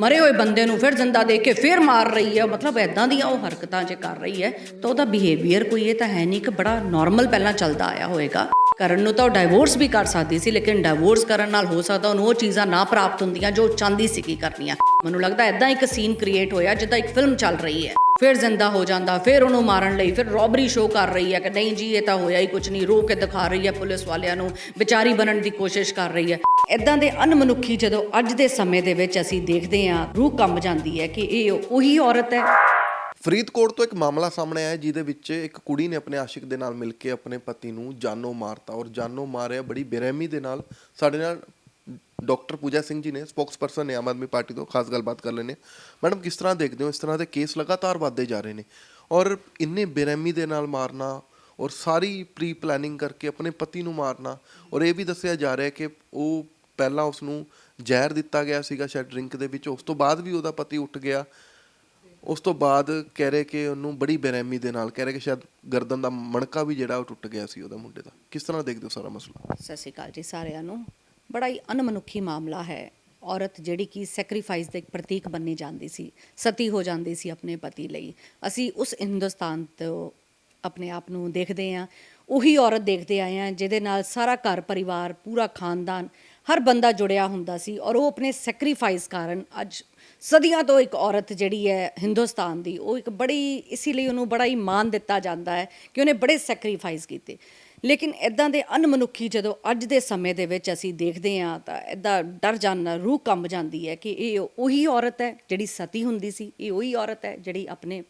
ਮਰੇ ਹੋਏ ਬੰਦੇ ਨੂੰ ਫਿਰ ਜ਼ਿੰਦਾ ਦੇ ਕੇ ਫਿਰ ਮਾਰ ਰਹੀ ਹੈ ਮਤਲਬ ਐਦਾਂ ਦੀਆਂ ਉਹ ਹਰਕਤਾਂ ਜੇ ਕਰ ਰਹੀ ਹੈ, ਤਾਂ ਉਹਦਾ ਬਿਹੇਵੀਅਰ ਕੋਈ ਇਹ ਤਾਂ ਹੈ ਨਹੀਂ ਕਿ ਬੜਾ ਨਾਰਮਲ ਪਹਿਲਾਂ ਚੱਲਦਾ ਆਇਆ ਹੋਵੇਗਾ ਕਰਨ ਨੂੰ ਤਾਂ ਉਹ ਡਾਈਵੋਰਸ ਵੀ ਕਰ ਸਕਦੀ ਸੀ, ਲੇਕਿਨ ਡਾਈਵੋਰਸ ਕਰਨ ਨਾਲ ਹੋ ਸਕਦਾ ਉਹਨੂੰ ਉਹ ਚੀਜ਼ਾਂ ਨਾ ਪ੍ਰਾਪਤ ਹੁੰਦੀਆਂ ਜੋ ਚਾਹੁੰਦੀ ਸੀ ਕੀ ਕਰਨੀਆਂ। ਮੈਨੂੰ ਲੱਗਦਾ ਐਦਾਂ ਇੱਕ ਸੀਨ ਕ੍ਰੀਏਟ ਹੋਇਆ ਜਿੱਦਾਂ ਇੱਕ ਫਿਲਮ ਚੱਲ ਰਹੀ ਹੈ। ਫਿਰ ਜ਼ਿੰਦਾ ਹੋ ਜਾਂਦਾ, ਫਿਰ ਉਹਨੂੰ ਮਾਰਨ ਲਈ ਫਿਰ ਰੋਬਰੀ ਸ਼ੋ ਕਰ ਰਹੀ ਹੈ ਕਿ ਨਹੀਂ ਜੀ, ਇਹ ਤਾਂ ਹੋਇਆ ਹੀ ਕੁਝ ਨਹੀਂ, ਰੋ ਕੇ ਦਿਖਾ ਰਹੀ ਹੈ ਪੁਲਿਸ ਵਾਲਿਆਂ ਨੂੰ, ਵਿਚਾਰੀ ਬਣਨ ਦੀ ਕੋਸ਼ਿਸ਼ ਕਰ ਰਹੀ ਹੈ। ਇਦਾਂ ਦੇ ਅਨਮਨੁੱਖੀ ਜਦੋਂ ਅੱਜ ਦੇ ਸਮੇਂ ਦੇ ਵਿੱਚ ਅਸੀਂ ਦੇਖਦੇ ਹਾਂ, ਰੂਹ ਕੰਬ ਜਾਂਦੀ ਹੈ ਕਿ ਇਹ ਉਹੀ ਔਰਤ ਹੈ। ਫਰੀਦਕੋਟ ਤੋਂ ਇੱਕ ਮਾਮਲਾ ਸਾਹਮਣੇ ਆਇਆ ਜਿਹਦੇ ਵਿੱਚ ਇੱਕ ਕੁੜੀ ਨੇ ਆਪਣੇ ਆਸ਼ਿਕ ਦੇ ਨਾਲ ਮਿਲ ਕੇ ਆਪਣੇ ਪਤੀ ਨੂੰ ਜਾਨੋਂ ਮਾਰਤਾ ਔਰ ਜਾਨੋਂ ਮਾਰਿਆ, ਬੜੀ ਬੇਰਹਿਮੀ ਦੇ ਨਾਲ। ਸਾਡੇ ਨਾਲ ਡਾਕਟਰ ਪੂਜਾ ਸਿੰਘ ਜੀ ਨੇ, ਸਪੋਕਸਪਰਸਨ ਨੇ ਆਮ ਆਦਮੀ ਪਾਰਟੀ ਤੋਂ ਖਾਸ ਗੱਲਬਾਤ ਕਰ ਲੈਣੇ ਮੈਡਮ, ਕਿਸ ਤਰ੍ਹਾਂ ਦੇਖਦੇ ਹੋ? ਇਸ ਤਰ੍ਹਾਂ ਦੇ ਕੇਸ ਲਗਾਤਾਰ ਵੱਧਦੇ ਜਾ ਰਹੇ ਨੇ ਔਰ ਇੰਨੇ ਬੇਰਹਿਮੀ ਦੇ ਨਾਲ ਮਾਰਨਾ ਔਰ ਸਾਰੀ ਪ੍ਰੀ ਪਲੈਨਿੰਗ ਕਰਕੇ ਆਪਣੇ ਪਤੀ ਨੂੰ ਮਾਰਨਾ ਔਰ ਇਹ ਵੀ ਦੱਸਿਆ ਜਾ ਰਿਹਾ ਕਿ ਉਹ ਪਹਿਲਾਂ ਉਸ ਨੂੰ ਜ਼ਹਿਰ ਦਿੱਤਾ ਗਿਆ ਸੀਗਾ ਸ਼ਾਇਦ ਡਰਿੰਕ ਦੇ ਵਿੱਚ, ਉਸ ਤੋਂ ਬਾਅਦ ਵੀ ਉਹਦਾ ਪਤੀ ਉੱਠ ਗਿਆ। ਉਸ ਤੋਂ ਬਾਅਦ ਕਹਿ ਰਹੇ ਕਿ ਉਹਨੂੰ ਬੜੀ ਬੇਰਹਿਮੀ ਦੇ ਨਾਲ, ਕਹਿ ਰਹੇ ਕਿ ਸ਼ਾਇਦ ਗਰਦਨ ਦਾ ਮਣਕਾ ਵੀ ਜਿਹੜਾ ਉਹ ਟੁੱਟ ਗਿਆ ਸੀ ਉਹਦਾ ਮੁੰਡੇ ਦਾ। ਕਿਸ ਤਰ੍ਹਾਂ ਦੇਖਦੇ ਹੋ ਸਾਰਾ ਮਸਲਾ? ਸਤਿ ਸ਼੍ਰੀ ਅਕਾਲ ਜੀ ਸਾਰਿਆਂ ਨੂੰ। ਬੜਾ ਹੀ ਅਨਮਨੁੱਖੀ ਮਾਮਲਾ ਹੈ। ਔਰਤ ਜਿਹੜੀ ਕਿ ਸੈਕਰੀਫਾਈਸ ਦਾ ਇੱਕ ਪ੍ਰਤੀਕ ਬੰਨੀ ਜਾਂਦੀ ਸੀ, ਸਤੀ ਹੋ ਜਾਂਦੀ ਸੀ ਆਪਣੇ ਪਤੀ ਲਈ। ਅਸੀਂ ਉਸ ਹਿੰਦੁਸਤਾਨ ਤੋਂ ਆਪਣੇ ਆਪ ਨੂੰ ਦੇਖਦੇ ਹਾਂ। ਉਹੀ ਔਰਤ ਦੇਖਦੇ ਆਏ ਹਾਂ, ਜਿਹਦੇ ਨਾਲ ਸਾਰਾ ਘਰ ਪਰਿਵਾਰ ਪੂਰਾ ਖਾਨਦਾਨ ਹਰ ਬੰਦਾ ਜੁੜਿਆ ਹੁੰਦਾ ਸੀ ਔਰ ਉਹ ਆਪਣੇ ਸੈਕਰੀਫਾਈਸ ਕਾਰਨ ਅੱਜ ਸਦੀਆਂ ਤੋਂ ਇੱਕ ਔਰਤ ਜਿਹੜੀ ਹੈ ਹਿੰਦੁਸਤਾਨ ਦੀ, ਉਹ ਇੱਕ ਬੜੀ, ਇਸੇ ਲਈ ਉਹਨੂੰ ਬੜਾ ਹੀ ਮਾਣ ਦਿੱਤਾ ਜਾਂਦਾ ਹੈ ਕਿ ਉਹਨੇ ਬੜੇ ਸੈਕਰੀਫਾਈਸ ਕੀਤੇ। ਲੇਕਿਨ ਇਦਾਂ ਦੇ ਅਨਮਨੁੱਖੀ ਜਦੋਂ ਅੱਜ ਦੇ ਸਮੇਂ ਦੇ ਵਿੱਚ ਅਸੀਂ ਦੇਖਦੇ ਹਾਂ ਤਾਂ ਇਦਾਂ ਡਰ ਜਾਣਾ ਰੂਹ ਕੰਬ ਜਾਂਦੀ ਹੈ ਕਿ ਇਹ ਉਹੀ ਔਰਤ ਹੈ ਜਿਹੜੀ ਸਤੀ ਹੁੰਦੀ ਸੀ, ਇਹ ਉਹੀ ਔਰਤ ਹੈ ਜਿਹੜੀ ਆਪਣੇ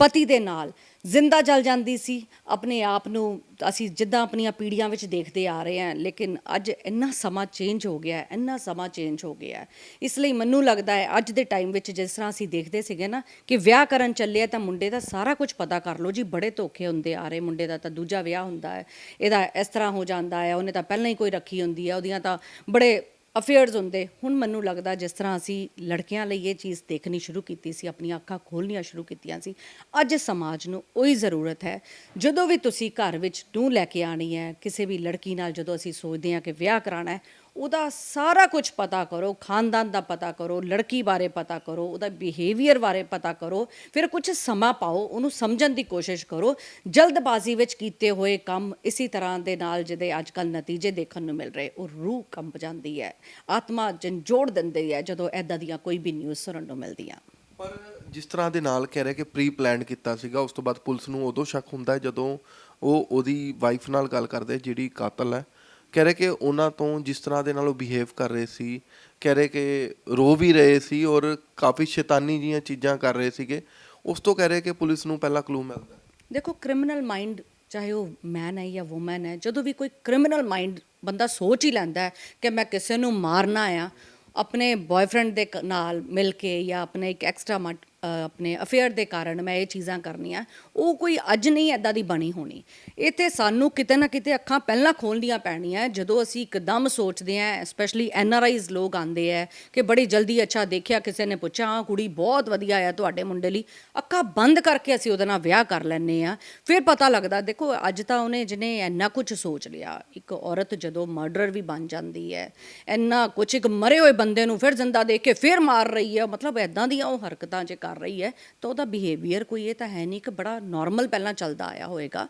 ਪਤੀ ਦੇ ਨਾਲ। ਜ਼ਿੰਦਾ ਜਲ ਜਾਂਦੀ ਸੀ। ਆਪਣੇ ਆਪ ਨੂੰ ਅਸੀਂ ਜਿੱਦਾਂ ਆਪਣੀਆਂ ਪੀੜ੍ਹੀਆਂ ਵਿੱਚ ਦੇਖਦੇ ਆ ਰਹੇ ਹਾਂ, ਲੇਕਿਨ ਅੱਜ ਇੰਨਾ ਸਮਾਂ ਚੇਂਜ ਹੋ ਗਿਆ ਹੈ, ਇੰਨਾ ਸਮਾਂ ਚੇਂਜ ਹੋ ਗਿਆ ਹੈ। ਇਸ ਲਈ ਮੈਨੂੰ ਲੱਗਦਾ ਹੈ, ਅੱਜ ਦੇ ਟਾਈਮ ਵਿੱਚ ਜਿਸ ਤਰ੍ਹਾਂ ਅਸੀਂ ਦੇਖਦੇ ਸੀਗੇ ਨਾ ਕਿ ਵਿਆਹ ਕਰਨ ਚੱਲੇ ਆ ਤਾਂ ਮੁੰਡੇ ਦਾ ਸਾਰਾ ਕੁਝ ਪਤਾ ਕਰ ਲਓ ਜੀ, ਬੜੇ ਧੋਖੇ ਹੁੰਦੇ ਆ ਰਹੇ ਮੁੰਡੇ ਦਾ ਤਾਂ ਦੂਜਾ ਵਿਆਹ ਹੁੰਦਾ ਹੈ, ਇਹਦਾ ਇਸ ਤਰ੍ਹਾਂ ਹੋ ਜਾਂਦਾ ਹੈ, ਉਹਨੇ ਤਾਂ ਪਹਿਲਾਂ ਹੀ ਕੋਈ ਰੱਖੀ ਹੁੰਦੀ ਹੈ, ਉਹਦੀਆਂ ਤਾਂ ਬੜੇ ਅਫੇਅਰਸ ਹੁੰਦੇ। ਹੁਣ ਮੈਨੂੰ ਲੱਗਦਾ ਜਿਸ ਤਰ੍ਹਾਂ ਅਸੀਂ ਲੜਕਿਆਂ ਲਈ ਇਹ ਚੀਜ਼ ਦੇਖਣੀ ਸ਼ੁਰੂ ਕੀਤੀ ਸੀ, ਆਪਣੀਆਂ ਅੱਖਾਂ ਖੋਲ੍ਹਣੀਆਂ ਸ਼ੁਰੂ ਕੀਤੀਆਂ ਸੀ, ਅੱਜ ਸਮਾਜ ਨੂੰ ਉਹੀ ਜ਼ਰੂਰਤ ਹੈ। ਜਦੋਂ ਵੀ ਤੁਸੀਂ ਘਰ ਵਿੱਚ ਨੂੰ ਲੈ ਕੇ ਆਣੀ ਹੈ, ਕਿਸੇ ਵੀ ਲੜਕੀ ਨਾਲ ਜਦੋਂ ਅਸੀਂ ਸੋਚਦੇ ਹਾਂ ਕਿ ਵਿਆਹ ਕਰਾਣਾ ਹੈ ਉਹਦਾ ਸਾਰਾ ਕੁਝ ਪਤਾ ਕਰੋ, ਖਾਨਦਾਨ ਦਾ ਪਤਾ ਕਰੋ, ਲੜਕੀ ਬਾਰੇ ਪਤਾ ਕਰੋ, ਉਹਦਾ ਬਿਹੇਵੀਅਰ ਬਾਰੇ ਪਤਾ ਕਰੋ, ਫਿਰ ਕੁਝ ਸਮਾਂ ਪਾਓ, ਉਹਨੂੰ ਸਮਝਣ ਦੀ ਕੋਸ਼ਿਸ਼ ਕਰੋ, ਜਲਦਬਾਜ਼ੀ ਵਿੱਚ ਕੀਤੇ ਹੋਏ ਕੰਮ ਇਸੇ ਤਰ੍ਹਾਂ ਦੇ ਨਾਲ ਜਿਹਦੇ ਅੱਜ ਕੱਲ ਨਤੀਜੇ ਦੇਖਣ ਨੂੰ ਮਿਲ ਰਹੇ, ਉਹ ਰੂਹ ਕੰਬ ਜਾਂਦੀ ਹੈ, ਆਤਮਾ ਜੰਜੋੜ ਦਿੰਦੀ ਹੈ ਜਦੋਂ ਐਦਾਂ ਦੀਆਂ ਕੋਈ ਵੀ ਨਿਊਜ਼ ਸੁਣਨ ਨੂੰ ਮਿਲਦੀਆਂ। ਪਰ ਜਿਸ ਤਰ੍ਹਾਂ ਦੇ ਨਾਲ ਕਹਿ ਰਹੇ ਕਿ ਪ੍ਰੀ ਪਲਾਨ ਕੀਤਾ ਸੀਗਾ, ਉਸ ਤੋਂ ਬਾਅਦ ਪੁਲਿਸ ਨੂੰ ਉਦੋਂ ਸ਼ੱਕ ਹੁੰਦਾ ਹੈ ਜਦੋਂ ਉਹ ਉਹਦੀ ਵਾਈਫ ਨਾਲ ਗੱਲ ਕਰਦੇ ਜਿਹੜੀ ਕਾਤਲ ਹੈ ਕਹਿ ਰਹੇ ਕਿ ਉਹਨਾਂ ਤੋਂ ਜਿਸ ਤਰ੍ਹਾਂ ਦੇ ਨਾਲ ਉਹ ਬਿਹੇਵ ਕਰ ਰਹੇ ਸੀ, ਕਹਿ ਰਹੇ ਕਿ ਰੋ ਵੀ ਰਹੇ ਸੀ ਔਰ ਕਾਫੀ ਸ਼ੈਤਾਨੀ ਜੀਆਂ ਚੀਜ਼ਾਂ ਕਰ ਰਹੇ ਸੀਗੇ, ਉਸ ਤੋਂ ਕਹਿ ਰਹੇ ਕਿ ਪੁਲਿਸ ਨੂੰ ਪਹਿਲਾ ਕਲੂ ਮਿਲਦਾ ਦੇਖੋ ਕ੍ਰਿਮੀਨਲ ਮਾਈਂਡ ਚਾਹੇ ਉਹ ਮੈਨ ਹੈ ਜਾਂ ਵੂਮਨ ਹੈ, ਜਦੋਂ ਵੀ ਕੋਈ ਕ੍ਰਿਮੀਨਲ ਮਾਈਂਡ ਬੰਦਾ ਸੋਚ ਹੀ ਲੈਂਦਾ ਹੈ ਕਿ ਮੈਂ ਕਿਸੇ ਨੂੰ ਮਾਰਨਾ ਆ, ਆਪਣੇ ਬॉयਫ੍ਰੈਂਡ ਦੇ ਕ- ਨਾਲ ਮਿਲ ਕੇ ਜਾਂ ਆਪਣੇ ਇੱਕ ਐਕਸਟਰਾ ਆਪਣੇ ਅਫੇਅਰ ਦੇ ਕਾਰਨ ਮੈਂ ਇਹ ਚੀਜ਼ਾਂ ਕਰਨੀਆਂ। ਉਹ ਕੋਈ ਅੱਜ ਨਹੀਂ ਐਦਾਂ ਦੀ ਬਣੀ ਹੋਣੀ। ਇਹ ਤੇ ਸਾਨੂੰ ਕਿਤੇ ਨਾ ਕਿਤੇ ਅੱਖਾਂ ਪਹਿਲਾਂ ਖੋਲ੍ਹਣੀਆਂ ਪੈਣੀਆਂ। ਜਦੋਂ ਅਸੀਂ ਇੱਕਦਮ ਸੋਚਦੇ ਆਂ ਸਪੈਸ਼ਲੀ ਐਨ ਆਰ ਆਈਜ਼ ਲੋਕ ਆਂਦੇ ਆ, ਕਿ ਬੜੀ ਜਲਦੀ ਅੱਛਾ ਦੇਖਿਆ, ਕਿਸੇ ਨੇ ਪੁੱਛਿਆ, ਹਾਂ, ਕੁੜੀ ਬਹੁਤ ਵਧੀਆ ਆ ਤੁਹਾਡੇ ਮੁੰਡੇ ਲਈ। ਅੱਖਾਂ ਬੰਦ ਕਰਕੇ ਅਸੀਂ ਉਹਦੇ ਨਾਲ ਵਿਆਹ ਕਰ ਲੈਂਦੇ ਆ ਫਿਰ ਪਤਾ ਲੱਗਦਾ, ਦੇਖੋ, ਅੱਜ ਤਾਂ ਉਹਨੇ ਜਿਹਨੇ ਇੰਨਾ ਕੁਝ ਸੋਚ ਲਿਆ। ਇੱਕ ਔਰਤ ਜਦੋਂ ਮਰਡਰ ਵੀ ਬਣ ਜਾਂਦੀ ਹੈ, ਇੰਨਾ ਕੁਝ ਇੱਕ ਮਰੇ ਹੋਏ ਬੰਦੇ ਨੂੰ ਫਿਰ ਜ਼ਿੰਦਾ ਦੇਖ ਕੇ ਫਿਰ ਮਾਰ ਰਹੀ ਹੈ। ਮਤਲਬ ਐਦਾਂ ਦੀਆਂ ਉਹ ਹਰਕਤਾਂ ਜੇ ਕਰ ਰਹੀ ਹੈ, ਤਾਂ ਉਹਦਾ ਬਿਹੇਵੀਅਰ ਕੋਈ ਇਹ ਤਾਂ ਹੈ ਨਹੀਂ ਕਿ ਬੜਾ ਨਾਰਮਲ ਪਹਿਲਾਂ ਚੱਲਦਾ ਆਇਆ ਹੋਵੇਗਾ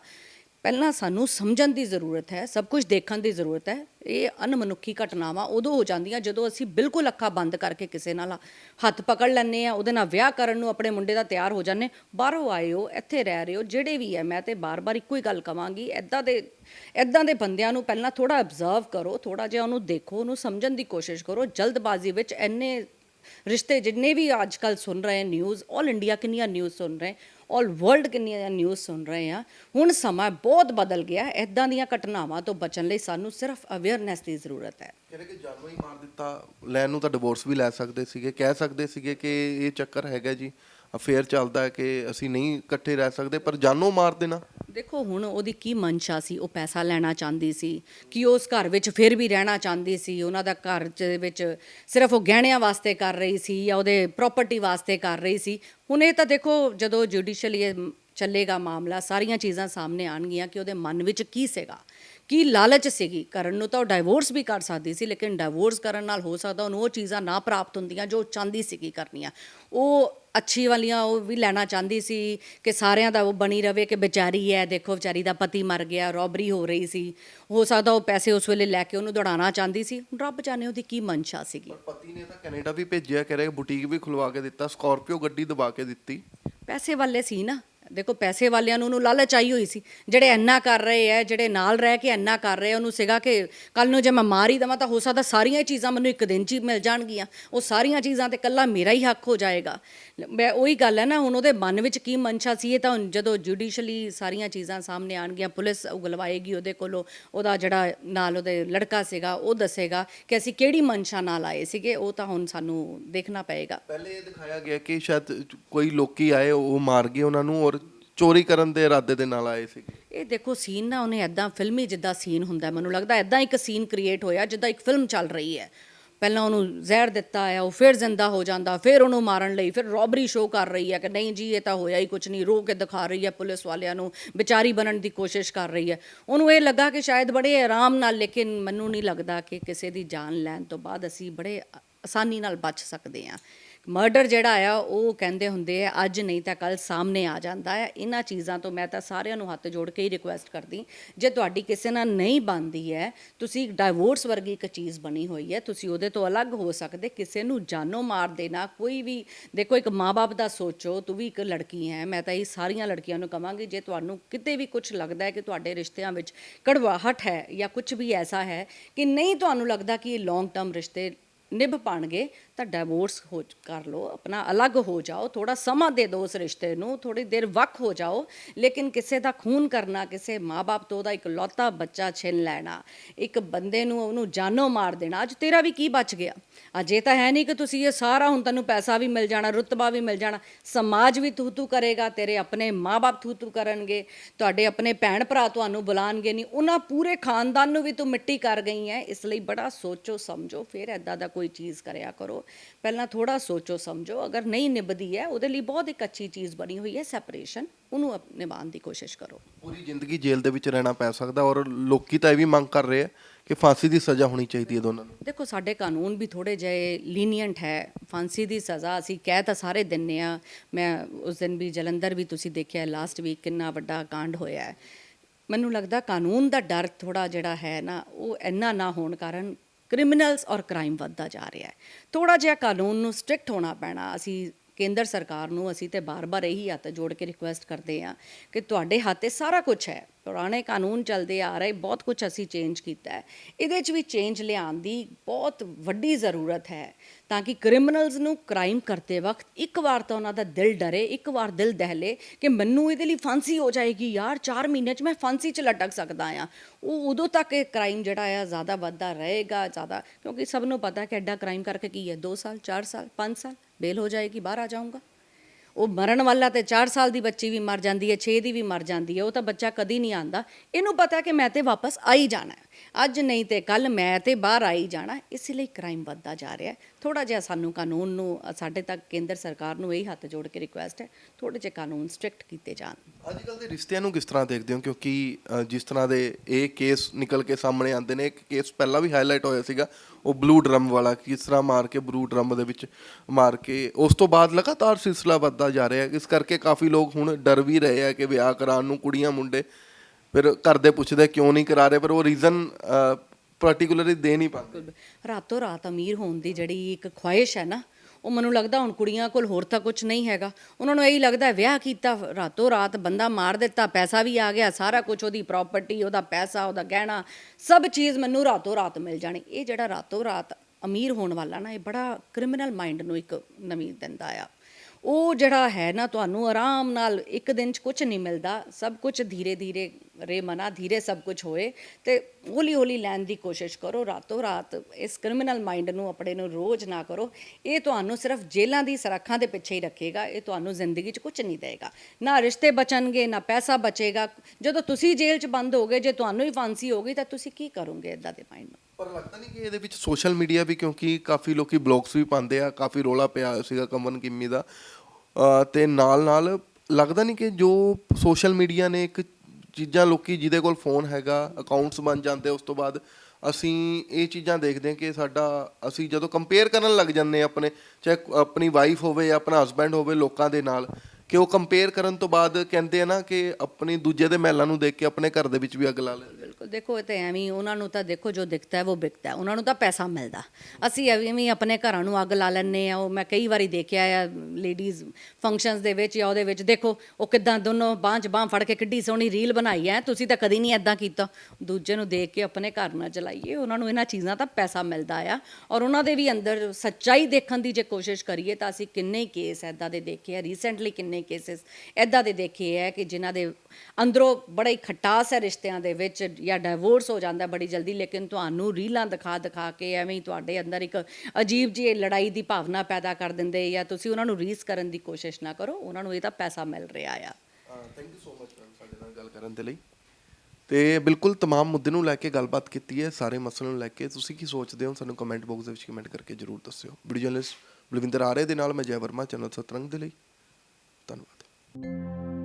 ਪਹਿਲਾਂ ਸਾਨੂੰ ਸਮਝਣ ਦੀ ਜ਼ਰੂਰਤ ਹੈ, ਸਭ ਕੁਝ ਦੇਖਣ ਦੀ ਜ਼ਰੂਰਤ ਹੈ। ਇਹ ਅਨਮਨੁੱਖੀ ਘਟਨਾਵਾਂ ਉਦੋਂ ਹੋ ਜਾਂਦੀਆਂ ਜਦੋਂ ਅਸੀਂ ਬਿਲਕੁਲ ਅੱਖਾਂ ਬੰਦ ਕਰਕੇ ਕਿਸੇ ਨਾਲ ਹੱਥ ਪਕੜ ਲੈਂਦੇ ਆ ਉਹਦੇ ਨਾਲ ਵਿਆਹ ਕਰਨ ਨੂੰ ਆਪਣੇ ਮੁੰਡੇ ਦਾ ਤਿਆਰ ਹੋ ਜਾਂਦੇ ਬਾਹਰੋਂ ਆਏ ਹੋ ਇੱਥੇ ਰਹਿ ਰਹੇ ਹੋ, ਜਿਹੜੇ ਵੀ ਹੈ, ਮੈਂ ਤੇ ਬਾਰ-ਬਾਰ ਇੱਕੋ ਹੀ ਗੱਲ ਕਵਾਂਗੀ ਐਦਾਂ ਦੇ ਐਦਾਂ ਦੇ ਬੰਦਿਆਂ ਨੂੰ ਪਹਿਲਾਂ ਥੋੜਾ ਅਬਜ਼ਰਵ ਕਰੋ ਥੋੜਾ ਜਿਹਾ ਉਹਨੂੰ ਦੇਖੋ, ਉਹਨੂੰ ਸਮਝਣ ਦੀ ਕੋਸ਼ਿਸ਼ ਕਰੋ, ਜਲਦਬਾਜ਼ੀ ਵਿੱਚ ਇੰਨੇ ਰਿਸ਼ਤੇ ਜਿੰਨੇ ਵੀ ਅੱਜ ਕੱਲ ਸੁਣ ਰਹੇ ਨਿਊਜ਼ 올 ਇੰਡੀਆ ਕਿੰਨੀਆਂ ਨਿਊਜ਼ ਸੁਣ ਰਹੇ 올 ਵਰਲਡ ਕਿੰਨੀਆਂ ਨਿਊਜ਼ ਸੁਣ ਰਹੇ ਆ, ਹੁਣ ਸਮਾਂ ਬਹੁਤ ਬਦਲ ਗਿਆ ਐਦਾਂ ਦੀਆਂ ਘਟਨਾਵਾਂ ਤੋਂ ਬਚਣ ਲਈ ਸਾਨੂੰ ਸਿਰਫ ਅਵੇਅਰਨੈਸ ਦੀ ਜ਼ਰੂਰਤ ਹੈ। ਕਹਿ ਕਿ ਜਾਨੋਂ ਹੀ ਮਾਰ ਦਿੱਤਾ, ਲੈਣ ਨੂੰ ਤਾਂ ਡਿਵੋਰਸ ਵੀ ਲੈ ਸਕਦੇ ਸੀਗੇ। ਕਹਿ ਸਕਦੇ ਸੀਗੇ ਕਿ ਇਹ ਚੱਕਰ ਹੈਗਾ ਜੀ, ਅਫੇਅਰ ਚੱਲਦਾ ਕਿ ਅਸੀਂ ਨਹੀਂ ਇਕੱਠੇ ਰਹਿ ਸਕਦੇ, ਪਰ ਜਾਨੋਂ ਮਾਰ ਦੇਣਾ। ਦੇਖੋ, ਹੁਣ ਉਹਦੀ ਕੀ ਮਨਸ਼ਾ ਸੀ? ਉਹ ਪੈਸਾ ਲੈਣਾ ਚਾਹੁੰਦੀ ਸੀ ਕਿ ਉਸ ਘਰ ਵਿੱਚ ਫਿਰ ਵੀ ਰਹਿਣਾ ਚਾਹੁੰਦੀ ਸੀ? ਉਹਨਾਂ ਦਾ ਘਰ ਦੇ ਵਿੱਚ ਸਿਰਫ ਉਹ ਗਹਿਣਿਆਂ ਵਾਸਤੇ ਕਰ ਰਹੀ ਸੀ ਜਾਂ ਉਹਦੇ ਪ੍ਰਾਪਰਟੀ ਵਾਸਤੇ ਕਰ ਰਹੀ ਸੀ? ਹੁਣ ਇਹ ਤਾਂ ਦੇਖੋ, ਜਦੋਂ ਜੁਡੀਸ਼ੀਅਲੀ ਚੱਲੇਗਾ ਮਾਮਲਾ, ਸਾਰੀਆਂ ਚੀਜ਼ਾਂ ਸਾਹਮਣੇ ਆਣਗੀਆਂ ਕਿ ਉਹਦੇ ਮਨ ਵਿੱਚ ਕੀ ਸੀਗਾ? ਕੀ ਲਾਲਚ ਸੀਗੀ? ਕਰਨ ਨੂੰ ਤਾਂ ਉਹ ਡਾਈਵੋਰਸ ਵੀ ਕਰ ਸਕਦੀ ਸੀ, ਲੇਕਿਨ ਡਾਈਵੋਰਸ ਕਰਨ ਨਾਲ ਹੋ ਸਕਦਾ ਉਹਨੂੰ ਉਹ ਚੀਜ਼ਾਂ ਨਾ ਪ੍ਰਾਪਤ ਹੁੰਦੀਆਂ ਜੋ ਚਾਹੁੰਦੀ ਸੀਗੀ ਕਰਨੀਆਂ। ਉਹ ਅੱਛੀ ਵਾਲੀਆਂ ਉਹ ਵੀ ਲੈਣਾ ਚਾਹੁੰਦੀ ਸੀ ਕਿ ਸਾਰਿਆਂ ਦਾ ਉਹ ਬਣੀ ਰਵੇ ਕਿ ਵਿਚਾਰੀ ਹੈ ਦੇਖੋ ਵਿਚਾਰੀ ਦਾ ਪਤੀ ਮਰ ਗਿਆ ਰੋਬਰੀ ਹੋ ਰਹੀ ਸੀ। ਹੋ ਸਕਦਾ ਉਹ ਪੈਸੇ ਉਸ ਵੇਲੇ ਲੈ ਕੇ ਉਹਨੂੰ ਦੌੜਾਉਣਾ ਚਾਹੁੰਦੀ ਸੀ। ਹੁਣ ਰੱਬ ਜਾਣੇ ਉਹਦੀ ਕੀ ਮਨਸ਼ਾ ਸੀਗੀ। ਪਰ ਪਤੀ ਨੇ ਤਾਂ ਕੈਨੇਡਾ ਵੀ ਭੇਜਿਆ ਕਹਿ ਰਿਹਾ ਬੁਟੀਕ ਵੀ ਖੁਲਵਾ ਕੇ ਦਿੱਤਾ ਸਕਾਰਪੀਓ ਗੱਡੀ ਦਬਾ ਕੇ ਦਿੱਤੀ। ਪੈਸੇ ਵਾਲੇ ਸੀ ਨਾ। ਦੇਖੋ, ਪੈਸੇ ਵਾਲਿਆਂ ਨੂੰ ਉਹਨੂੰ ਲਾਲਚ ਆਈ ਹੋਈ ਸੀ। ਜਿਹੜੇ ਇੰਨਾ ਕਰ ਰਹੇ ਐ ਜਿਹੜੇ ਨਾਲ ਰਹਿ ਕੇ ਇੰਨਾ ਕਰ ਰਹੇ ਉਹਨੂੰ ਸੀਗਾ ਕਿ ਕੱਲ ਨੂੰ ਜੇ ਮੈਂ ਮਾਰ ਹੀ ਦੇਵਾਂ ਤਾਂ ਹੋ ਸਕਦਾ ਸਾਰੀਆਂ ਚੀਜ਼ਾਂ ਮੈਨੂੰ ਇੱਕ ਦਿਨ 'ਚ ਹੀ ਮਿਲ ਜਾਣਗੀਆਂ। ਉਹ ਸਾਰੀਆਂ ਚੀਜ਼ਾਂ ਤੇ ਕੱਲਾ ਮੇਰਾ ਹੀ ਹੱਕ ਹੋ ਜਾਏਗਾ। ਮੈਂ ਉਹੀ ਗੱਲ ਹੈ ਨਾ, ਹੁਣ ਉਹਦੇ ਮਨ ਵਿੱਚ ਕੀ ਮਨਸ਼ਾ ਸੀ ਇਹ ਤਾਂ ਹੁਣ ਜਦੋਂ ਜੁਡੀਸ਼ਲੀ ਸਾਰੀਆਂ ਚੀਜ਼ਾਂ ਸਾਹਮਣੇ ਆਣਗੀਆਂ ਪੁਲਿਸ ਉਗਲਵਾਏਗੀ ਉਹਦੇ ਕੋਲੋਂ, ਉਹਦਾ ਜਿਹੜਾ ਨਾਲ ਉਹਦੇ ਲੜਕਾ ਸੀਗਾ, ਉਹ ਦੱਸੇਗਾ ਕਿ ਅਸੀਂ ਕਿਹੜੀ ਮਨਸ਼ਾ ਨਾਲ ਆਏ ਸੀਗੇ, ਉਹ ਤਾਂ ਹੁਣ ਸਾਨੂੰ ਦੇਖਣਾ ਪਏਗਾ। ਪਹਿਲੇ ਇਹ ਦਿਖਾਇਆ ਗਿਆ ਕਿ ਸ਼ਾਇਦ ਕੋਈ ਲੋਕੀ ਆਏ, ਉਹ ਮਾਰ ਗਏ ਉਹਨਾਂ ਨੂੰ ਔਰ ਚੋਰੀ ਕਰਨ ਦੇ ਇਰਾਦੇ ਦੇ ਨਾਲ ਆਏ ਸੀ ਇਹ ਦੇਖੋ ਸੀਨ ਨਾ, ਉਹਨੇ ਐਦਾਂ ਫਿਲਮੀ ਜਿੱਦਾਂ ਸੀਨ ਹੁੰਦਾ ਮੈਨੂੰ ਲੱਗਦਾ ਐਦਾਂ ਇੱਕ ਸੀਨ ਕ੍ਰੀਏਟ ਹੋਇਆ, ਜਿੱਦਾਂ ਇੱਕ ਫਿਲਮ ਚੱਲ ਰਹੀ ਹੈ। ਪਹਿਲਾਂ ਉਹਨੂੰ ਜ਼ਹਿਰ ਦਿੱਤਾ ਹੈ ਉਹ ਫਿਰ ਜ਼ਿੰਦਾ ਹੋ ਜਾਂਦਾ, ਫਿਰ ਉਹਨੂੰ ਮਾਰਨ ਲਈ, ਫਿਰ ਰੋਬਰੀ ਸ਼ੋ ਕਰ ਰਹੀ ਹੈ ਕਿ ਨਹੀਂ ਜੀ, ਇਹ ਤਾਂ ਹੋਇਆ ਹੀ ਕੁਝ ਨਹੀਂ, ਰੋ ਕੇ ਦਿਖਾ ਰਹੀ ਹੈ ਪੁਲਿਸ ਵਾਲਿਆਂ ਨੂੰ, ਵਿਚਾਰੀ ਬਣਨ ਦੀ ਕੋਸ਼ਿਸ਼ ਕਰ ਰਹੀ ਹੈ। ਉਹਨੂੰ ਇਹ ਲੱਗਾ ਕਿ ਸ਼ਾਇਦ ਬੜੇ ਆਰਾਮ ਨਾਲ, ਲੇਕਿਨ ਮੈਨੂੰ ਨਹੀਂ ਲੱਗਦਾ ਕਿ ਕਿਸੇ ਦੀ ਜਾਨ ਲੈਣ ਤੋਂ ਬਾਅਦ ਅਸੀਂ ਬੜੇ ਆਸਾਨੀ ਨਾਲ ਬਚ ਸਕਦੇ ਹਾਂ। ਮਰਡਰ ਜਿਹੜਾ ਆ, ਉਹ ਕਹਿੰਦੇ ਹੁੰਦੇ ਆ, ਅੱਜ ਨਹੀਂ ਤਾਂ ਕੱਲ ਸਾਹਮਣੇ ਆ ਜਾਂਦਾ ਹੈ ਇਹਨਾਂ ਚੀਜ਼ਾਂ ਤੋਂ ਮੈਂ ਤਾਂ ਸਾਰਿਆਂ ਨੂੰ ਹੱਥ ਜੋੜ ਕੇ ਹੀ ਰਿਕੁਐਸਟ ਕਰਦੀ। ਜੇ ਤੁਹਾਡੀ ਕਿਸੇ ਨਾਲ ਨਹੀਂ ਬਣਦੀ ਹੈ, ਤੁਸੀਂ ਡਾਈਵੋਰਸ ਵਰਗੀ ਇੱਕ ਚੀਜ਼ ਬਣੀ ਹੋਈ ਹੈ, ਤੁਸੀਂ ਉਹਦੇ ਤੋਂ ਅਲੱਗ ਹੋ ਸਕਦੇ, ਕਿਸੇ ਨੂੰ ਜਾਨੋਂ ਮਾਰ ਦੇਣਾ, ਕੋਈ ਵੀ, ਦੇਖੋ ਇੱਕ ਮਾਪੇ ਦਾ ਸੋਚੋ, ਤੂੰ ਵੀ ਇੱਕ ਲੜਕੀ ਹੈ, ਮੈਂ ਤਾਂ ਇਹ ਸਾਰੀਆਂ ਲੜਕੀਆਂ ਨੂੰ ਕਵਾਂਗੀ, ਜੇ ਤੁਹਾਨੂੰ ਕਿਤੇ ਵੀ ਕੁਝ ਲੱਗਦਾ ਹੈ ਕਿ ਤੁਹਾਡੇ ਰਿਸ਼ਤਿਆਂ ਵਿੱਚ ਕੜਵਾਹਟ ਹੈ ਜਾਂ ਕੁਝ ਵੀ ਐਸਾ ਹੈ ਕਿ ਨਹੀਂ ਤੁਹਾਨੂੰ ਲੱਗਦਾ ਕਿ ਇਹ ਲੌਂਗ ਟਰਮ ਰਿਸ਼ਤੇ ਨਿਭ ਪਾਣਗੇ, ਤਾਂ ਡਿਵੋਰਸ ਹੋ ਕਰ ਲਓ, ਆਪਣਾ ਅਲੱਗ ਹੋ ਜਾਓ ਥੋੜਾ ਸਮਾਂ ਦੇ ਦਿਓ ਉਸ ਰਿਸ਼ਤੇ ਨੂੰ ਥੋੜੀ ਦੇਰ ਵੱਖ ਹੋ ਜਾਓ, ਲੇਕਿਨ ਕਿਸੇ ਦਾ ਖੂਨ ਕਰਨਾ, ਕਿਸੇ ਮਾਪੇ ਤੋਂ ਉਹਦਾ ਇੱਕ ਲੌਤਾ ਬੱਚਾ ਛਿਨ ਲੈਣਾ, ਇੱਕ ਬੰਦੇ ਨੂੰ ਉਹਨੂੰ ਜਾਨੋਂ ਮਾਰ ਦੇਣਾ, ਅੱਜ ਤੇਰਾ ਵੀ ਕੀ ਬਚ ਗਿਆ? ਅੱਜ ਇਹ ਤਾਂ ਹੈ ਨਹੀਂ ਕਿ ਤੁਸੀਂ ਇਹ ਸਾਰਾ ਹੁਣ ਤੈਨੂੰ ਪੈਸਾ ਵੀ ਮਿਲ ਜਾਣਾ, ਰੁਤਬਾ ਵੀ ਮਿਲ ਜਾਣਾ, ਸਮਾਜ ਵੀ ਤੂੰ ਤੂੰ ਕਰੇਗਾ, ਤੇਰੇ ਆਪਣੇ ਮਾਪੇ ਤੂ ਤੂੰ ਕਰਨਗੇ, ਤੁਹਾਡੇ ਆਪਣੇ ਭੈਣ ਭਰਾ ਤੁਹਾਨੂੰ ਬੁਲਾਣਗੇ ਨਹੀਂ, ਉਹਨਾਂ ਪੂਰੇ ਖਾਨਦਾਨ ਨੂੰ ਵੀ ਤੂੰ ਮਿੱਟੀ ਕਰ ਗਈ ਹੈ, ਇਸ ਲਈ ਬੜਾ ਸੋਚੋ, ਸਮਝੋ, ਫਿਰ ਐਦਾਂ ਦਾ ਕੋਈ ਚੀਜ਼ ਕਰਿਆ ਕਰੋ। ਪਹਿਲਾਂ ਥੋੜਾ ਸੋਚੋ ਸਮਝੋ। ਅਗਰ ਨਹੀਂ ਨਿਭਦੀ ਹੈ ਉਹਦੇ ਲਈ ਬਹੁਤ ਇੱਕ ਅੱਛੀ ਚੀਜ਼ ਬਣੀ ਹੋਈ ਹੈ ਸੈਪਰੇਸ਼ਨ ਉਹਨੂੰ ਨਿਭਾਉਣ ਦੀ ਕੋਸ਼ਿਸ਼ ਕਰੋ। ਪੂਰੀ ਜ਼ਿੰਦਗੀ ਜੇਲ੍ਹ ਦੇ ਵਿੱਚ ਰਹਿਣਾ ਪੈ ਸਕਦਾ ਔਰ ਲੋਕੀ ਤਾਂ ਇਹ ਵੀ ਮੰਗ ਕਰ ਰਹੇ ਆ ਕਿ ਫਾਂਸੀ ਦੀ ਸਜ਼ਾ ਹੋਣੀ ਚਾਹੀਦੀ ਹੈ ਦੋਨਾਂ ਨੂੰ। ਦੇਖੋ ਸਾਡੇ ਕਾਨੂੰਨ ਵੀ ਥੋੜੇ ਜਿਹੇ ਲੀਨੀਅੰਟ ਹੈ। ਫਾਂਸੀ ਦੀ ਸਜ਼ਾ ਅਸੀਂ ਕਹਿ ਤਾਂ ਸਾਰੇ ਦਿੰਨੇ ਆ ਮੈਂ ਉਸ ਦਿਨ ਵੀ ਜਲੰਧਰ ਵੀ ਤੁਸੀਂ ਦੇਖਿਆ ਲਾਸਟ ਵੀਕ ਕਿੰਨਾ ਵੱਡਾ ਕਾਂਡ ਹੋਇਆ ਹੈ। ਮੈਨੂੰ ਲੱਗਦਾ ਕਾਨੂੰਨ ਦਾ ਡਰ ਥੋੜਾ ਜਿਹੜਾ ਹੈ ਨਾ ਉਹ ਇੰਨਾ ਨਾ ਹੋਣ ਕਾਰਨ ਕ੍ਰਿਮੀਨਲਸ ਔਰ ਕ੍ਰਾਈਮ ਵੱਧਦਾ ਜਾ ਰਿਹਾ ਹੈ। ਥੋੜਾ ਜਿਹਾ ਕਾਨੂੰਨ ਨੂੰ ਸਟ੍ਰਿਕਟ ਹੋਣਾ ਪੈਣਾ, ਅਸੀਂ ਕੇਂਦਰ ਸਰਕਾਰ ਨੂੰ ਅਸੀਂ ਤੇ ਬਾਰ-ਬਾਰ ਇਹੀ ਹੱਥ ਜੋੜ ਕੇ ਰਿਕੁਐਸਟ ਕਰਦੇ ਹਾਂ ਕਿ ਤੁਹਾਡੇ ਹੱਥ 'ਤੇ ਸਾਰਾ ਕੁਝ ਹੈ। ਪੁਰਾਣੇ ਕਾਨੂੰਨ ਚੱਲਦੇ ਆ ਰਹੇ, ਬਹੁਤ ਕੁਝ ਅਸੀਂ ਚੇਂਜ ਕੀਤਾ ਹੈ। ਇਹਦੇ 'ਚ ਵੀ ਚੇਂਜ ਲਿਆਉਣ ਦੀ ਬਹੁਤ ਵੱਡੀ ਜ਼ਰੂਰਤ ਹੈ ਤਾਂ ਕਿ ਕ੍ਰਿਮੀਨਲਸ ਨੂੰ ਕ੍ਰਾਈਮ ਕਰਦੇ ਵਕਤ ਇੱਕ ਵਾਰ ਤਾਂ ਉਹਨਾਂ ਦਾ ਦਿਲ ਡਰੇ, ਇੱਕ ਵਾਰ ਦਿਲ ਦਹਿਲੇ ਕਿ ਮੈਨੂੰ ਇਹਦੇ ਲਈ ਫਾਂਸੀ ਹੋ ਜਾਏਗੀ ਯਾਰ 4 ਮਹੀਨੇ 'ਚ ਮੈਂ ਫਾਂਸੀ 'ਚ ਲਟਕ ਸਕਦਾ ਆ ਉਹ ਉਦੋਂ ਤੱਕ ਇਹ ਕ੍ਰਾਈਮ ਜਿਹੜਾ ਆ ਜ਼ਿਆਦਾ ਵੱਧਦਾ ਰਹੇਗਾ, ਜ਼ਿਆਦਾ ਕਿਉਂਕਿ ਸਭ ਨੂੰ ਪਤਾ ਕਿ ਐਡਾ ਕ੍ਰਾਈਮ ਕਰਕੇ ਕੀ ਹੈ? 2 ਸਾਲ 4 ਸਾਲ 5 ਸਾਲ? ਬੇਲ ਹੋ ਜਾਏਗੀ, ਬਾਹਰ ਆ ਜਾਊਂਗਾ। ਉਹ ਮਰਨ ਵਾਲਾ ਤੇ 4 ਸਾਲ ਦੀ ਬੱਚੀ ਵੀ ਮਰ ਜਾਂਦੀ ਹੈ 6 ਦੀ ਵੀ ਮਰ ਜਾਂਦੀ ਹੈ, ਉਹ ਤਾਂ ਬੱਚਾ ਕਦੀ ਨਹੀਂ ਆਂਦਾ ਇਹਨੂੰ ਪਤਾ ਕਿ ਮੈਂ ਤੇ ਵਾਪਸ ਆ ਹੀ ਜਾਣਾ ਹੈ। ਅੱਜ ਨਹੀਂ ਤੇ ਕੱਲ ਮੈਂ ਤੇ ਬਾਹਰ ਆ ਜਾਣਾ। ਇਸ ਲਈ ਕ੍ਰਾਈਮ ਵੱਧਦਾ ਜਾ ਰਿਹਾ ਥੋੜਾ ਜਿਹਾ ਸਾਨੂੰ ਕਾਨੂੰਨ ਨੂੰ, ਸਾਡੇ ਤੱਕ ਕੇਂਦਰ ਸਰਕਾਰ ਨੂੰ ਇਹ ਹੱਥ ਜੋੜ ਕੇ ਰਿਕੁਐਸਟ ਹੈ ਥੋੜੇ ਜਿਹੇ ਕਾਨੂੰਨ ਸਟ੍ਰਿਕਟ ਕੀਤੇ ਜਾਣ। ਅੱਜ ਕੱਲ ਦੇ ਰਿਸ਼ਤਿਆਂ ਨੂੰ ਕਿਸ ਤਰ੍ਹਾਂ ਦੇਖਦੇ ਹੋ? ਕਿਉਂਕਿ ਜਿਸ ਤਰ੍ਹਾਂ ਦੇ ਇਹ ਕੇਸ ਨਿਕਲ ਕੇ ਸਾਹਮਣੇ ਆਉਂਦੇ ਨੇ, ਇੱਕ ਕੇਸ ਪਹਿਲਾਂ ਵੀ ਹਾਈਲਾਈਟ ਹੋਇਆ ਸੀਗਾ, ਉਹ ਬਲੂ ਡਰਮ ਵਾਲਾ, ਕਿਸ ਤਰ੍ਹਾਂ ਮਾਰ ਕੇ ਬਲੂ ਡਰਮ ਦੇ ਵਿੱਚ ਮਾਰ ਕੇ, ਉਸ ਤੋਂ ਬਾਅਦ ਲਗਾਤਾਰ ਸਿਲਸਿਲਾ ਵੱਧਦਾ ਜਾ ਰਿਹਾ ਇਸ ਕਰਕੇ ਕਾਫੀ ਲੋਕ ਹੁਣ ਡਰ ਵੀ ਰਹੇ ਆ ਕਿ ਵਿਆਹ ਕਰਾਉਣ ਨੂੰ ਕੁੜੀਆਂ, ਮੁੰਡੇ ਫਿਰ ਘਰ ਦੇ ਪੁੱਛਦੇ ਕਿਉਂ ਨਹੀਂ ਕਰਾ ਰਹੇ, ਪਰ ਉਹ ਰੀਜ਼ਨ ਪਾਰਟਿਕੂਲਰਲੀ ਦੇ ਨਹੀਂ ਪਾਉਂਦੇ। ਰਾਤੋਂ ਰਾਤ ਅਮੀਰ ਹੋਣ ਦੀ ਜਿਹੜੀ ਇੱਕ ਖੁਆਇਸ਼ ਹੈ ਨਾ, ਉਹ ਮੈਨੂੰ ਲੱਗਦਾ ਹੁਣ ਕੁੜੀਆਂ ਕੋਲ ਹੋਰ ਤਾਂ ਕੁਝ ਨਹੀਂ ਹੈਗਾ। ਉਹਨਾਂ ਨੂੰ ਇਹੀ ਲੱਗਦਾ ਵਿਆਹ ਕੀਤਾ, ਰਾਤੋਂ ਰਾਤ ਬੰਦਾ ਮਾਰ ਦਿੱਤਾ, ਪੈਸਾ ਵੀ ਆ ਗਿਆ, ਸਾਰਾ ਕੁਝ ਉਹਦੀ ਪ੍ਰਾਪਰਟੀ ਉਹਦਾ ਪੈਸਾ, ਉਹਦਾ ਗਹਿਣਾ, ਸਭ ਚੀਜ਼ ਮੈਨੂੰ ਰਾਤੋਂ ਰਾਤ ਮਿਲ ਜਾਣੀ। ਇਹ ਜਿਹੜਾ ਰਾਤੋਂ ਰਾਤ ਅਮੀਰ ਹੋਣ ਵਾਲਾ ਨਾ, ਇਹ ਬੜਾ ਕ੍ਰਿਮੀਨਲ ਮਾਈਂਡ ਨੂੰ ਇੱਕ ਨਵੀਂ ਦਿੰਦਾ ਆ ਉਹ ਜਿਹੜਾ ਹੈ ਨਾ ਤੁਹਾਨੂੰ ਆਰਾਮ ਨਾਲ ਇੱਕ ਦਿਨ 'ਚ ਕੁਝ ਨਹੀਂ ਮਿਲਦਾ, ਸਭ ਕੁਝ ਧੀਰੇ ਧੀਰੇ ਰੇ ਮਨਾ, ਧੀਰੇ ਸਭ ਕੁਝ ਹੋਏ, ਤੇ ਹੌਲੀ ਹੌਲੀ ਲੈਣ ਦੀ ਕੋਸ਼ਿਸ਼ ਕਰੋ, ਰਾਤੋਂ ਰਾਤ ਇਸ ਕ੍ਰਿਮੀਨਲ ਮਾਈਂਡ ਨੂੰ ਆਪਣੇ ਨੂੰ ਰੋਜ਼ ਨਾ ਕਰੋ। ਇਹ ਤੁਹਾਨੂੰ ਸਿਰਫ ਜੇਲ੍ਹਾਂ ਦੀ ਸਰਾਖਾਂ ਦੇ ਪਿੱਛੇ ਹੀ ਰੱਖੇਗਾ, ਇਹ ਤੁਹਾਨੂੰ ਜ਼ਿੰਦਗੀ 'ਚ ਕੁਝ ਨਹੀਂ ਦੇਗਾ। ਨਾ ਰਿਸ਼ਤੇ ਬਚਣਗੇ, ਨਾ ਪੈਸਾ ਬਚੇਗਾ। ਜਦੋਂ ਤੁਸੀਂ ਜੇਲ੍ਹ 'ਚ ਬੰਦ ਹੋਗੇ, ਜੇ ਤੁਹਾਨੂੰ ਹੀ ਫਾਂਸੀ ਹੋ ਗਈ, ਤਾਂ ਤੁਸੀਂ ਕੀ ਕਰੋਗੇ ਇਦਾਂ ਦੇ ਮਾਈਂਡ ਨੂੰ? ਪਰ ਲੱਗਦਾ ਨਹੀਂ ਕਿ ਇਹਦੇ ਵਿੱਚ ਸੋਸ਼ਲ ਮੀਡੀਆ ਵੀ ਕਿਉਂਕਿ ਕਾਫੀ ਲੋਕੀ ਬਲੌਗਸ ਵੀ ਪਾਉਂਦੇ ਆ, ਕਾਫੀ ਰੋਲਾ ਪਿਆ ਸੀਗਾ ਕਮਨ ਕਿੰਮੀ ਦਾ। ਅਹ ਤੇ ਨਾਲ ਨਾਲ ਲੱਗਦਾ ਨਹੀਂ ਕਿ ਜੋ ਸੋਸ਼ਲ ਮੀਡੀਆ ਨੇ ਇੱਕ ਚੀਜ਼ਾਂ ਲੋਕੀ ਜਿਹਦੇ ਕੋਲ ਫੋਨ ਹੈਗਾ ਅਕਾਊਂਟਸ ਬਣ ਜਾਂਦੇ ਉਸ ਤੋਂ ਬਾਅਦ, ਅਸੀਂ ਇਹ ਚੀਜ਼ਾਂ ਦੇਖਦੇ ਹਾਂ ਕਿ ਸਾਡਾ, ਅਸੀਂ ਜਦੋਂ ਕੰਪੇਅਰ ਕਰਨ ਲੱਗ ਜਾਂਦੇ ਹਾਂ ਆਪਣੇ, ਚਾਹੇ ਆਪਣੀ ਵਾਈਫ ਹੋਵੇ ਜਾਂ ਆਪਣਾ ਹਸਬੈਂਡ ਹੋਵੇ ਲੋਕਾਂ ਦੇ ਨਾਲ, ਕਿ ਉਹ ਕੰਪੇਅਰ ਕਰਨ ਤੋਂ ਬਾਅਦ ਕਹਿੰਦੇ ਆ ਨਾ ਕਿ ਆਪਣੀ ਦੂਜੇ ਦੇ ਮਹਿਲਾਂ ਨੂੰ ਦੇਖ ਕੇ ਆਪਣੇ ਘਰ ਦੇ ਵਿੱਚ ਵੀ ਅੱਗ ਲਾ ਲੈ ਬਿਲਕੁਲ, ਦੇਖੋ ਇਹ ਤਾਂ ਐਵੇਂ ਉਹਨਾਂ ਨੂੰ ਤਾਂ ਦੇਖੋ ਜੋ ਦਿਖਦਾ ਹੈ, ਉਹ ਵਿਕਦਾ ਹੈ। ਉਹਨਾਂ ਨੂੰ ਤਾਂ ਪੈਸਾ ਮਿਲਦਾ। ਅਸੀਂ ਐਵੇਂ ਹੀ ਆਪਣੇ ਘਰਾਂ ਨੂੰ ਅੱਗ ਲਾ ਲੈਂਦੇ ਆ ਉਹ ਮੈਂ ਕਈ ਵਾਰੀ ਦੇਖਿਆ ਆ ਲੇਡੀਜ਼ ਫੰਕਸ਼ਨਸ ਦੇ ਵਿੱਚ ਜਾਂ ਉਹਦੇ ਵਿੱਚ, ਦੇਖੋ, ਉਹ ਕਿਦਾਂ ਦੋਨੋਂ ਬਾਂਹ 'ਚ ਬਾਂਹ ਫੜ ਕੇ ਕਿੱਡੀ ਸੋਹਣੀ ਰੀਲ ਬਣਾਈ ਹੈ, ਤੁਸੀਂ ਤਾਂ ਕਦੀ ਨਹੀਂ ਐਦਾਂ ਕੀਤਾ। ਦੂਜੇ ਨੂੰ ਦੇਖ ਕੇ ਆਪਣੇ ਘਰ ਨਾ ਚਲਾਈਏ, ਉਹਨਾਂ ਨੂੰ ਇਹਨਾਂ ਚੀਜ਼ਾਂ ਦਾ ਪੈਸਾ ਮਿਲਦਾ ਆ। ਔਰ ਉਹਨਾਂ ਦੇ ਵੀ ਅੰਦਰ ਸੱਚਾਈ ਦੇਖਣ ਦੀ ਜੇ ਕੋਸ਼ਿਸ਼ ਕਰੀਏ, ਤਾਂ ਅਸੀਂ ਕਿੰਨੇ ਕੇਸ ਐਦਾਂ ਦੇ ਦੇਖੇ ਆ ਰੀਸੈਂਟਲੀ ਕਿੰਨੇ ਕੇਸਿਸ ਐਦਾਂ ਦੇ ਦੇਖੇ ਆ ਕਿ ਜਿਨ੍ਹਾਂ ਦੇ ਅੰਦਰੋਂ ਬੜਾ ਹੀ ਖਟਾਸ ਹੈ ਰਿਸ਼ਤਿਆਂ ਦੇ ਵਿੱਚ ਜਾਂ ਡਿਵੋਰਸ ਹੋ ਜਾਂਦਾ ਬੜੀ ਜਲਦੀ ਲੇਕਿਨ ਤੁਹਾਨੂੰ ਰੀਲਾਂ ਦਿਖਾ ਦਿਖਾ ਕੇ ਐਵੇਂ ਹੀ ਤੁਹਾਡੇ ਅੰਦਰ ਇੱਕ ਅਜੀਬ ਜਿਹੀ ਲੜਾਈ ਦੀ ਭਾਵਨਾ ਪੈਦਾ ਕਰ ਦਿੰਦੇ ਜਾਂ ਤੁਸੀਂ ਉਹਨਾਂ ਨੂੰ ਰੀਸ ਕਰਨ ਦੀ ਕੋਸ਼ਿਸ਼ ਨਾ ਕਰੋ ਉਹਨਾਂ ਨੂੰ ਇਹ ਤਾਂ ਪੈਸਾ ਮਿਲ ਰਿਹਾ ਆ thank you so much ma'am ਸਾਡੇ ਨਾਲ ਗੱਲ ਕਰਨ ਦੇ ਲਈ ਤੇ ਬਿਲਕੁਲ तमाम ਮੁੱਦੇ ਨੂੰ ਲੈ ਕੇ ਗੱਲਬਾਤ ਕੀਤੀ ਹੈ ਸਾਰੇ ਮਸਲੇ ਨੂੰ ਲੈ ਕੇ ਤੁਸੀਂ ਕੀ ਸੋਚਦੇ ਹੋ ਸਾਨੂੰ ਕਮੈਂਟ ਬਾਕਸ ਦੇ ਵਿੱਚ ਕਮੈਂਟ ਕਰਕੇ ਜਰੂਰ ਦੱਸਿਓ ਵੀਡੀਓ ਜਰਨਲਿਸਟ ਬਲਵਿੰਦਰ ਆਰੇ ਦੇ ਨਾਲ ਮੈਂ ਜੈ ਵਰਮਾ ਚੈਨਲ ਸਤਰੰਗ ਦੇ ਲਈ ਧੰਨਵਾਦ